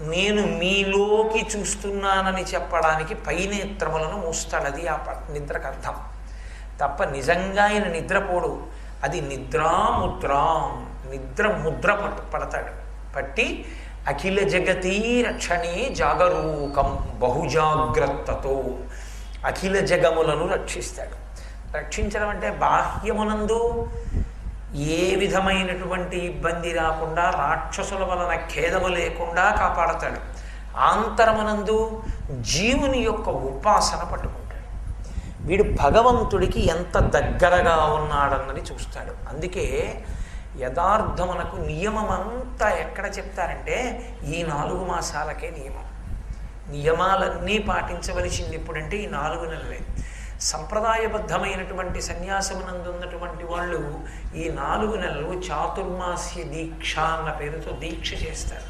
నేను మీలోకి చూస్తున్నానని చెప్పడానికి పైనేత్రములను మూస్తాడు. అది ఆ ప- నిద్రకు అర్థం. తప్ప నిజంగా ఆయన నిద్రపోడు. అది నిద్రాముద్రాం నిద్ర ముద్ర పడతాడు. పట్టి అఖిల జగతీ రక్షణే జాగరూకం బహుజాగ్రత్తతో అఖిల జగములను రక్షిస్తాడు. రక్షించడం అంటే బాహ్యమునందు ఏ విధమైనటువంటి ఇబ్బంది రాకుండా రాక్షసుల వలన ఖేదము లేకుండా కాపాడతాడు. ఆంతరమనందు జీవుని యొక్క ఉపాసన పట్టుకుంటాడు. వీడు భగవంతుడికి ఎంత దగ్గరగా ఉన్నాడన్నది చూస్తాడు. అందుకే యథార్థమునకు నియమం అంతా ఎక్కడ చెప్తారంటే ఈ నాలుగు మాసాలకే నియమం. నియమాలన్నీ పాటించవలసింది ఎప్పుడంటే ఈ నాలుగు నెలలే. సంప్రదాయబద్ధమైనటువంటి సన్యాసమునందు ఉన్నటువంటి వాళ్ళు ఈ నాలుగు నెలలు చాతుర్మాస్య దీక్ష అన్న పేరుతో దీక్ష చేస్తారు.